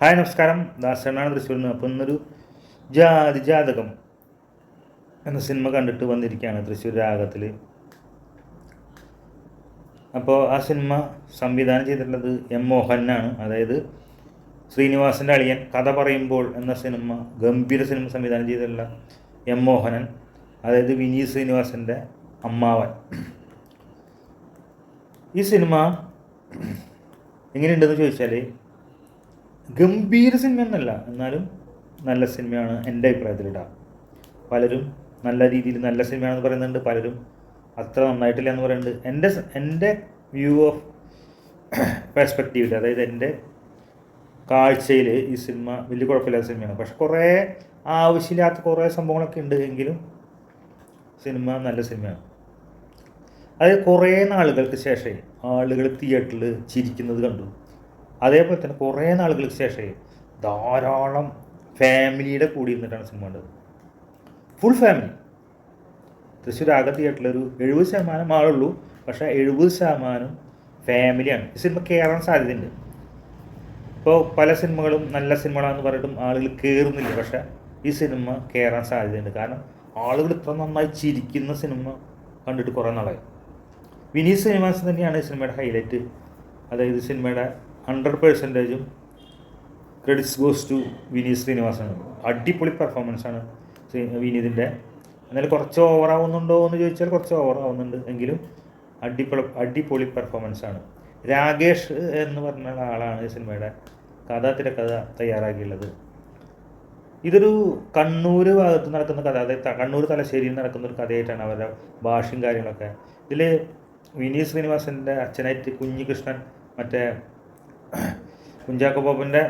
Hi നമസ്കാരം. ദാസനാണ് തൃശ്ശൂരിൽ നിന്ന് അപ്പോൾ ഇന്നൊരു ജാതി ജാതകം എന്ന സിനിമ കണ്ടിട്ട് വന്നിരിക്കുകയാണ് തൃശ്ശൂർ രാഗത്തിൽ അപ്പോൾ ആ സിനിമ സംവിധാനം ചെയ്തിട്ടുള്ളത് എം മോഹനാണ്. അതായത് ശ്രീനിവാസന്റെ അളിയൻ കഥ പറയുമ്പോൾ എന്ന സിനിമ ഗംഭീര സിനിമ സംവിധാനം ചെയ്തിട്ടുള്ള എം മോഹനൻ അതായത് വിനീത് ശ്രീനിവാസന്റെ അമ്മാവൻ. ഈ സിനിമ എങ്ങനെയുണ്ടെന്ന് ചോദിച്ചാൽ ഗംഭീര സിനിമ എന്നല്ല എന്നാലും നല്ല സിനിമയാണ് എന്റെ അഭിപ്രായത്തിൽ ഇടാം പലരും നല്ല രീതിയിൽ നല്ല സിനിമയാണെന്ന് പറയുന്നുണ്ട് പലരും അത്ര നന്നായിട്ടില്ല എന്ന് പറയുന്നുണ്ട്. എന്റെ എന്റെ വ്യൂ ഓഫ് പെർസ്പെക്റ്റീവിൽ അതായത് എന്റെ കാഴ്ചയിൽ ഈ സിനിമ വലിയ കുഴപ്പമില്ലാത്ത സിനിമയാണ്. പക്ഷെ കുറേ ആവശ്യമില്ലാത്ത കുറേ സംഭവങ്ങളൊക്കെ ഉണ്ട് എങ്കിലും സിനിമ നല്ല സിനിമയാണ്. അത് കുറേ നാളുകൾക്ക് ശേഷം ആളുകൾ തിയേറ്ററിൽ ചിരിക്കുന്നത് കണ്ടു. അതേപോലെ തന്നെ കുറേ നാളുകൾക്ക് ശേഷം ധാരാളം ഫാമിലിയുടെ കൂടി ഇരുന്നിട്ടാണ് സിനിമ കണ്ടത്. ഫുൾ ഫാമിലി തൃശ്ശൂർ ആകെ തിയേറ്ററിൽ ഒരു എഴുപത് ശതമാനം ആളുള്ളൂ. പക്ഷേ എഴുപത് ശതമാനം ഫാമിലിയാണ് ഈ സിനിമ കയറാൻ സാധ്യതയുണ്ട്. ഇപ്പോൾ പല സിനിമകളും നല്ല സിനിമകളാണെന്ന് പറഞ്ഞിട്ടും ആളുകൾ കയറുന്നില്ല പക്ഷേ ഈ സിനിമ കയറാൻ സാധ്യതയുണ്ട്. കാരണം ആളുകൾ ഇത്ര നന്നായി ചിരിക്കുന്ന സിനിമ കണ്ടിട്ട് കുറേ നാളായി. വിനീത് ശ്രീനിവാസൻ തന്നെയാണ് ഈ സിനിമയുടെ ഹൈലൈറ്റ് അതായത് സിനിമയുടെ ഹൺഡ്രഡ് പെർസെന്റേജും ക്രെഡിറ്റ്സ് ഗോസ് ടു വിനീത് ശ്രീനിവാസനാണ്. അടിപൊളി പെർഫോമൻസാണ് വിനീതിന്റെ എന്നാലും കുറച്ച് ഓവർ ആവുന്നുണ്ടോ എന്ന് ചോദിച്ചാൽ കുറച്ച് ഓവർ ആവുന്നുണ്ട് എങ്കിലും അടിപൊളി അടിപൊളി പെർഫോമൻസാണ് രാകേഷ് എന്ന് പറഞ്ഞ ആളാണ് ഈ സിനിമയുടെ കഥ തിരക്കഥ തയ്യാറാക്കിയുള്ളത്. ഇതൊരു കണ്ണൂർ ഭാഗത്ത് നടക്കുന്ന കഥ അതായത് കണ്ണൂർ തലശ്ശേരിയിൽ നടക്കുന്ന ഒരു കഥയായിട്ടാണ് അവരുടെ ഭാഷയും കാര്യങ്ങളൊക്കെ. ഇതിൽ വിനീത് ശ്രീനിവാസന്റെ അച്ഛനായിട്ട് കുഞ്ഞികൃഷ്ണൻ മറ്റേ കുഞ്ചാക്കോ ബോബന്റെ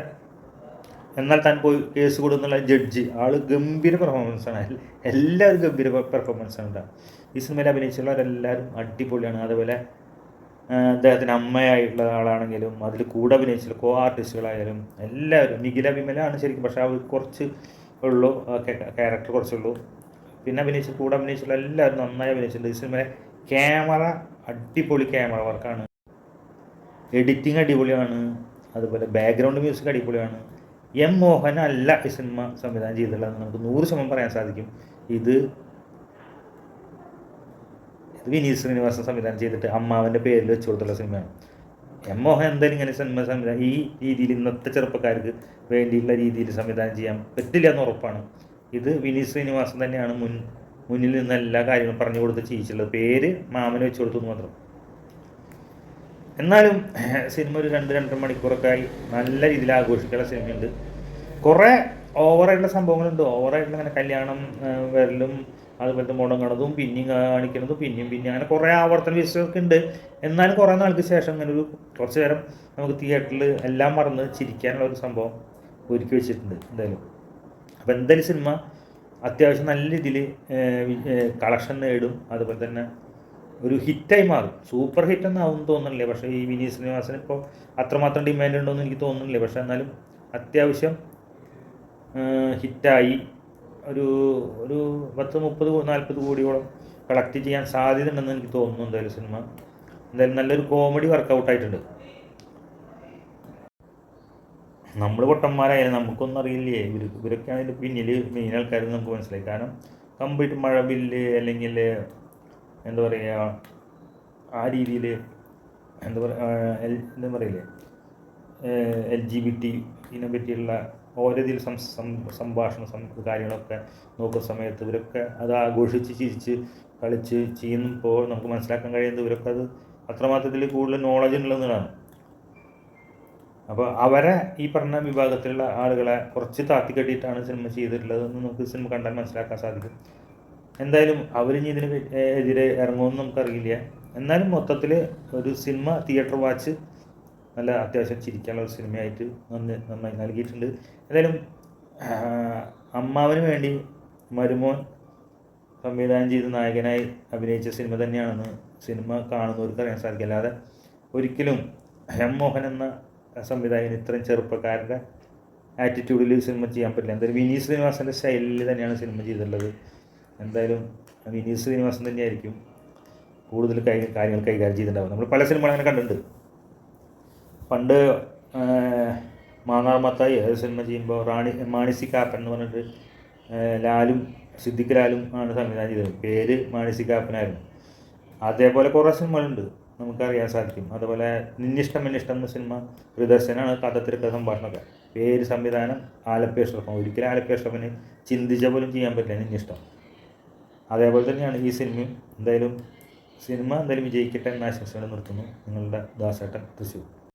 എന്നാൽ താൻ പോയി കേസ് കൊടുന്നുള്ള ജഡ്ജി. ആൾ ഗംഭീര പെർഫോമൻസാണ് എല്ലാവരും ഗംഭീര പെർഫോമൻസാണ് കേട്ടോ ഈ സിനിമയിൽ അഭിനയിച്ചുള്ളവരെല്ലാവരും അടിപൊളിയാണ്. അതുപോലെ അദ്ദേഹത്തിന്റെ അമ്മയായിട്ടുള്ള ആളാണെങ്കിലും അതിൽ കൂടെ അഭിനയിച്ചുള്ള കോ ആർട്ടിസ്റ്റുകളായാലും എല്ലാവരും നിഖില വിമലാണ് ശരിക്കും. പക്ഷേ അവർ കുറച്ച് ഉള്ളൂ. ക്യാരക്ടർ കുറച്ചുള്ളൂ. പിന്നെ അഭിനയിച്ച കൂടെ അഭിനയിച്ചുള്ള എല്ലാവരും നന്നായി അഭിനയിച്ചിട്ടുണ്ട്. ഈ സിനിമയിലെ ക്യാമറ അടിപൊളി ക്യാമറ വർക്കാണ് എഡിറ്റിംഗ് അടിപൊളിയാണ്. അതുപോലെ ബാക്ക്ഗ്രൗണ്ട് മ്യൂസിക് അടിപൊളിയാണ്. എം മോഹൻ അല്ല ഈ സിനിമ സംവിധാനം ചെയ്തിട്ടുള്ളതെന്ന് നമുക്ക് നൂറ് ശതമാനം പറയാൻ സാധിക്കും. ഇത് വിനീത് ശ്രീനിവാസൻ സംവിധാനം ചെയ്തിട്ട് അമ്മാവന്റെ പേരിൽ വെച്ച് കൊടുത്തുള്ള സിനിമയാണ് എം മോഹൻ എന്തായാലും ഇങ്ങനെ സിനിമ സംവിധാനം ഈ രീതിയിൽ ഇന്നത്തെ ചെറുപ്പക്കാർക്ക് വേണ്ടിയുള്ള രീതിയിൽ സംവിധാനം ചെയ്യാൻ പറ്റില്ല എന്ന് ഉറപ്പാണ്. ഇത് വിനീത് ശ്രീനിവാസൻ തന്നെയാണ് മുൻ മുന്നിൽ നിന്ന് എല്ലാ കാര്യങ്ങളും പറഞ്ഞു കൊടുത്ത് ചെയ്യിച്ചുള്ളത് പേര് മാമന് വെച്ച് കൊടുത്തു മാത്രം. എന്നാലും സിനിമ ഒരു രണ്ട് രണ്ടര മണിക്കൂറൊക്കെ ആയി നല്ല രീതിയിൽ ആഘോഷിക്കാനുള്ള സിനിമയുണ്ട് കുറേ ഓവറായിട്ടുള്ള സംഭവങ്ങളുണ്ട്. ഓവറായിട്ടുള്ള അങ്ങനെ കല്യാണം വരലും അതുപോലത്തെ മുടങ്ങണതും പിന്നെയും കാണിക്കുന്നതും പിന്നെയും പിന്നെയും അങ്ങനെ കുറേ ആവർത്തന വിശ്വസൊക്കെ ഉണ്ട്. എന്നാലും കുറേ നാൾക്ക് ശേഷം അങ്ങനെ ഒരു കുറച്ച് നേരം നമുക്ക് തിയേറ്ററിൽ എല്ലാം മറന്ന് ചിരിക്കാനുള്ള ഒരു സംഭവം ഒരുക്കി വെച്ചിട്ടുണ്ട് എന്തായാലും. അപ്പോൾ എന്തായാലും സിനിമ അത്യാവശ്യം നല്ല രീതിയിൽ കളക്ഷൻ നേടും. അതുപോലെ തന്നെ ഒരു ഹിറ്റായി മാറും. സൂപ്പർ ഹിറ്റ് എന്നാവും തോന്നുന്നില്ല? പക്ഷേ ഈ വിനീത് ശ്രീനിവാസന് ഇപ്പോൾ അത്രമാത്രം ഡിമാൻഡ് ഉണ്ടോ എന്ന് എനിക്ക് തോന്നുന്നില്ല? പക്ഷേ എന്നാലും അത്യാവശ്യം ഹിറ്റായി. ഒരു ഒരു പത്ത് മുപ്പത് നാൽപ്പത് കോടിയോളം കളക്ട് ചെയ്യാൻ സാധ്യത ഉണ്ടെന്ന് എനിക്ക് തോന്നുന്നു എന്തായാലും സിനിമ. എന്തായാലും നല്ലൊരു കോമഡി വർക്കൗട്ട് ആയിട്ടുണ്ട് നമ്മൾ പൊട്ടന്മാരായാലും നമുക്കൊന്നും അറിയില്ലേ? ഇവർ ഇവരൊക്കെയാണ് ഇതിന്റെ പിന്നിൽ മെയിൻ ആൾക്കാരെന്ന് നമുക്ക് മനസ്സിലായി. കാരണം കംപ്ലീറ്റ് മഴ ബില്ല് അല്ലെങ്കിൽ എന്താ പറയുക ആ രീതിയിൽ എന്താ പറയുക എന്താ പറയില്ലേ എൽ ജി ബി ടി ഇതിനെ പറ്റിയുള്ള ഓരോ സം സംഭാഷണ കാര്യങ്ങളൊക്കെ നോക്കുന്ന സമയത്ത് ഇവരൊക്കെ അത് ആഘോഷിച്ച് ചിരിച്ച് കളിച്ച് ചെയ്യുമ്പോൾ നമുക്ക് മനസ്സിലാക്കാൻ കഴിയുന്നത് ഇവരൊക്കെ അത് അത്രമാത്രത്തിൽ കൂടുതൽ നോളജ് ഉള്ളതെന്നാണ് അപ്പോൾ അവരെ ഈ പറഞ്ഞ വിഭാഗത്തിലുള്ള ആളുകളെ കുറച്ച് താത്തി കെട്ടിയിട്ടാണ് സിനിമ ചെയ്തിട്ടുള്ളതെന്ന് നമുക്ക് സിനിമ കണ്ടാൽ മനസ്സിലാക്കാൻ സാധിക്കും. എന്തായാലും അവരിനി ഇതിന് എതിരെ ഇറങ്ങുമെന്ന് നമുക്കറിയില്ല. എന്നാലും മൊത്തത്തിൽ ഒരു സിനിമ തിയേറ്റർ വാച്ച് നല്ല അത്യാവശ്യം ചിരിക്കാനുള്ള ഒരു സിനിമയായിട്ട് നന്ദി നന്നായി നൽകിയിട്ടുണ്ട്. എന്തായാലും അമ്മാവന് വേണ്ടി മരുമോൻ സംവിധാനം ചെയ്ത് നായകനായി അഭിനയിച്ച സിനിമ തന്നെയാണെന്ന് സിനിമ കാണുന്നവർക്ക് അറിയാൻ സാധിക്കും. അല്ലാതെ ഒരിക്കലും എം മോഹൻ എന്ന സംവിധായകൻ ഇത്രയും ചെറുപ്പക്കാരുടെ ആറ്റിറ്റ്യൂഡിൽ സിനിമ ചെയ്യാൻ പറ്റില്ല. എന്തായാലും വിനീത് ശ്രീനിവാസന്റെ ശൈലിയിൽ തന്നെയാണ് സിനിമ ചെയ്തിട്ടുള്ളത്. എന്തായാലും വിനീത് ശ്രീനിവാസൻ തന്നെയായിരിക്കും കൂടുതൽ കൈ കാര്യങ്ങൾ കൈകാര്യം ചെയ്തിട്ടുണ്ടാവും നമ്മൾ പല സിനിമകൾ അങ്ങനെ കണ്ടിട്ടുണ്ട്. പണ്ട് മാങ്ങാർ മത്തായി ഏത് സിനിമ ചെയ്യുമ്പോൾ റാണി മാണിസി കാപ്പൻ എന്ന് പറഞ്ഞിട്ട് ലാലും സിദ്ദിഖ് ലാലും ആണ് സംവിധാനം ചെയ്തത്. പേര് മാണിസി കാപ്പനായിരുന്നു. അതേപോലെ കുറേ സിനിമകളുണ്ട് നമുക്കറിയാൻ സാധിക്കും. അതുപോലെ നിന്നിഷ്ടം എന്നിഷ്ടം എന്ന സിനിമ പ്രദർശനമാണ് കഥ തിരക്കഥ സംഭാഷണമൊക്കെ. പേര് സംവിധാനം ആലപ്പി അഷ്റഫ് ഒരിക്കലും ആലപ്പി അഷ്റഫിന് ചിന്തിച്ച പോലും ചെയ്യാൻ പറ്റില്ല നിന്നിഷ്ടം. അതേപോലെ തന്നെയാണ് ഈ സിനിമയും. എന്തായാലും സിനിമ എന്തായാലും വിജയിക്കട്ടെ എന്ന ആശംസകൾ നിർത്തുന്നു. നിങ്ങളുടെ ദാസേട്ടൻ തൃശ്ശൂർ.